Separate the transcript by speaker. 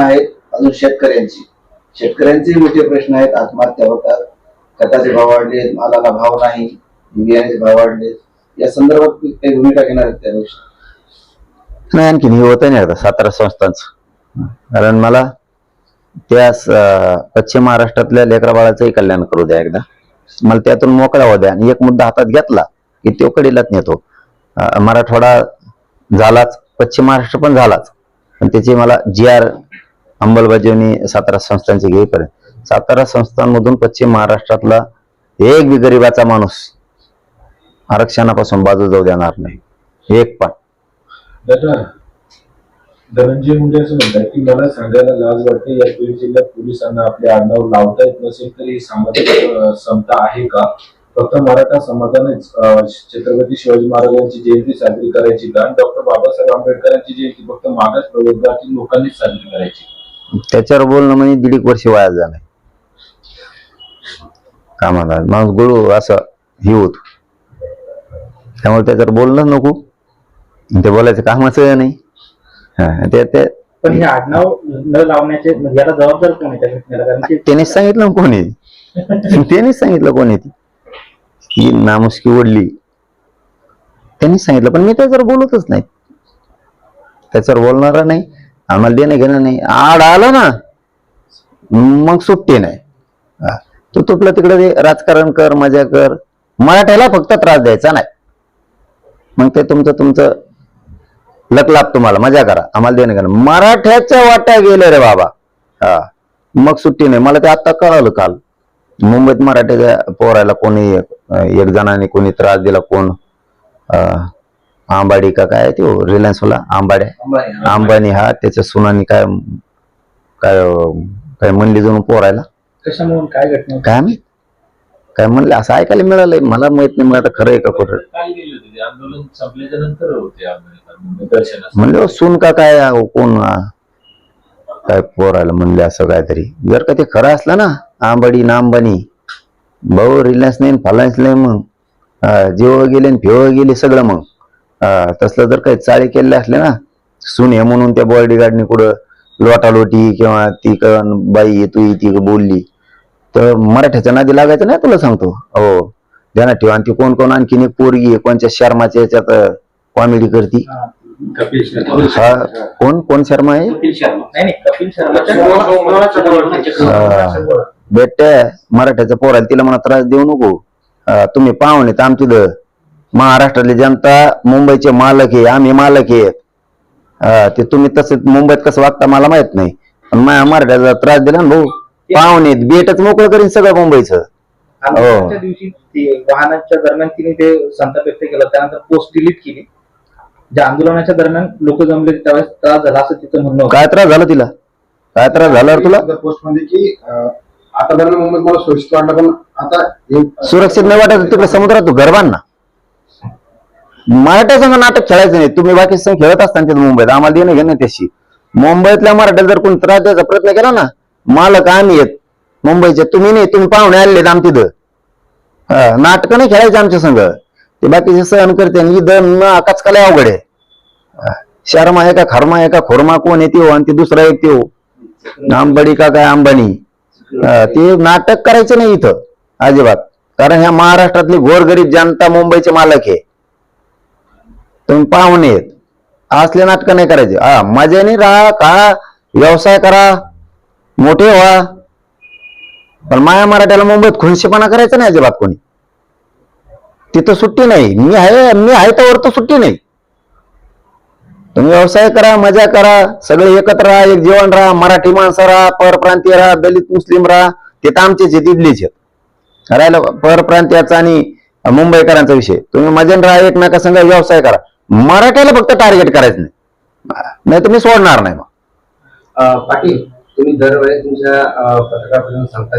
Speaker 1: आहेत अजून शेतकऱ्यांची. शेतकऱ्यांचे मोठे प्रश्न आहेत आत्महत्या होतात. खताचे भाव वाढले मालाला भाव नाही बियाण्याचे भाव वाढले या संदर्भात काही भूमिका घेणार आहेत त्या
Speaker 2: नाही आणखीन हे होत नाही आता सातारा संस्थांच. कारण मला त्या पश्चिम महाराष्ट्रातल्या लेकरा बाळाचंही कल्याण करू द्या एकदा. मला त्यातून मोकळा होऊ द्या. आणि एक मुद्दा हातात घेतला की तो कडीलाच नेतो. मराठवाडा झालाच पश्चिम महाराष्ट्र पण झालाच. पण त्याची मला जी आर अंमलबजावणी सातारा संस्थांची घेईपर्यंत सातारा संस्थांमधून पश्चिम महाराष्ट्रातला एक बी गरीबाचा माणूस आरक्षणापासून बाजू जाऊ देणार नाही. एक पण.
Speaker 3: धनंजय मुंडे असं म्हणतात की मला सांगायला लाज वाटते या बीड जिल्ह्यात पोलिसांना आपले आडनाव लावता येत नसेल तरी सामाजिक समता आहे का? फक्त मराठा समाजानेच छत्रपती शिवाजी महाराजांची जयंती साजरी करायची का? डॉक्टर बाबासाहेब आंबेडकरांची जयंती फक्त मागास प्रवर्गातील लोकांनीच साजरी करायची.
Speaker 2: त्याच्यावर बोलणं म्हणजे दीड एक वर्ष वाया झालंय कामाला. माणूस गुळू असं हे होत. त्यामुळे त्याच्यावर बोलणं नको. ते बोलायचं कामाच नाही. हा, ते
Speaker 4: पण हे आडनाव न लावण्याचे म्हणजे याला जबाबदार कोण आहे त्या घटनेला कारण की
Speaker 2: त्यानेच सांगितलं कोणी. त्यानेच सांगितलं कोणी. ती नामुष्की ओढली त्यांनीच सांगितलं पण मी त्याच्यावर बोलतच नाही. त्याच्यावर बोलणारा नाही. आम्हाला देणं घेणं नाही. आड आलं ना मग सुट्टी नाही. तू तुपलं तिकडे ते राजकारण कर मजा कर. मराठ्याला फक्त त्रास द्यायचा नाही. मग ते तुमचं तुमचं लकलाप तुम्हाला मजा करा. आम्हाला देणं घेणं. मराठ्याच्या वाट्या गेले रे बाबा. हा. मग सुट्टी नाही. मला ते आता कळालं काल. मुंबईत मराठ्याच्या पोरायला कोणी एक जणांनी कोणी त्रास दिला कोण? आंबाडी का काय ते रिलायन्स वाला आंबाड्या अंबानी हा त्याच्या सुनानी काय काय काय म्हणली जाऊन पोरायला.
Speaker 4: कशामुळे काय घटना?
Speaker 2: काय माहीत? काय म्हणले असं ऐकायला मिळालंय. मला माहीत नाही मग आता खरं आहे का खोटं?
Speaker 3: काय गेले होते? ते आंदोलन संपल्याच्या नंतर होते आंबेडकर दर्शनास
Speaker 2: म्हणले "ओ, सून का काय अहो, कोण अं, काय पोरायला म्हणले असं काहीतरी. जर का ते खरं असलं ना आंबाडी ना अंबानी भाऊ रिलायन्स नाही फलायन्स नाही मग जेव गेले आणि फेव गेले सगळं मग. तसलं जर काही चाळे केले असले ना सून हे म्हणून त्या बॉडी गार्डने कुठं लोटालोटी किंवा ती क- बाई तू ती बोलली. तर मराठ्याच्या नादी लागायचं नाही तुला सांगतो. हो ध्यानात ठेवा. आणि ती कोण कोण आणखीन एक पोरगी आहे, कोणच्या शर्माच्या याच्यात कॉमेडी करती?
Speaker 4: हा.
Speaker 2: हा कोण कोण शर्मा आहे?
Speaker 4: नाही नाही कपिल
Speaker 2: हा.
Speaker 4: शर्मा
Speaker 2: बेटे मराठ्याच्या पोराला तिला म्हणा त्रास देऊ नको. तुम्ही पाहुणे तर आमची द महाराष्ट्रातली जनता मुंबईचे मालक आहे आम्ही मालक आहेत अं, ते तुम्ही तसं मुंबईत कसं वागता मला माहीत नाही. पण माझ्या मराठ्याचा त्रास दिला ना भाऊ. पाहुणे बेटच मोकळं करीन सगळं मुंबईचं.
Speaker 4: दिवशी ती वाहनाच्या दरम्यान तिने ते संताप व्यक्त केला. त्यानंतर पोस्ट डिलीट केली. ज्या आंदोलनाच्या दरम्यान लोक जमले त्यावेळेस त्रास झाला असं तिचं म्हणणं
Speaker 2: काय त्रास झाला तिला? काय त्रास झाला तुला?
Speaker 5: पोस्टमध्ये की आता दरम्यान मुंबईत मला सुरक्षित वाटलं पण आता हे-
Speaker 2: सुरक्षित नाही वाटत तिकडे समुद्रात तू गरबांना मराठा संघ नाटक खेळायचं नाही. तुम्ही बाकी संघ खेळत असताना तिथं मुंबईत. आम्हाला देणं घेणं त्याशी. मुंबईतल्या मराठ्याला जर कोणी त्रास द्यायचा प्रयत्न केला ना मालक आम्ही आहेत. मुंबईचे तुम्ही नाही तुम्ही पाहुणे आलेत आम तिथं. नाटक नाही खेळायचं आमच्या संघ. ते बाकीचे सहन करते आणि इथं आकाच कला अवघड आहे. शर्मा आहे का खर्मा आहे का खोरमा कोण येते हो आणि ते दुसरा एक ते हो. का काय अंबानी ते नाटक करायचं नाही इथं अजिबात. कारण ह्या महाराष्ट्रातली गोरगरीब जनता मुंबईचे मालक आहे. तुम्ही पाहुणे आहेत असले नाटक नाही करायचे. हा मजेने राहा का व्यवसाय करा मोठे व्हा. पण माया मराठ्याला मुंबईत खुनशीपणा करायचा नाही अजिबात कोणी. तिथं सुट्टी नाही. मी आहे मी आहे तर तर सुट्टी नाही. तुम्ही व्यवसाय करा मजा करा सगळे एकत्र राहा एक जेवण राहा मराठी माणसं राहा परप्रांतीय राहा दलित मुस्लिम राहा. तिथं तर आमचेच आहेत. इथलेच आहेत राहिलं परप्रांतीयाचा आणि मुंबईकरांचा विषय. तुम्ही मजन राहा एकमेका संघ व्यवसाय करा. मराठ्याला फक्त टार्गेट करायचं नाही. नाही तुम्ही सोडणार नाही मग.
Speaker 5: पाटील तुम्ही दरवेळेस तुमच्या अं, सांगता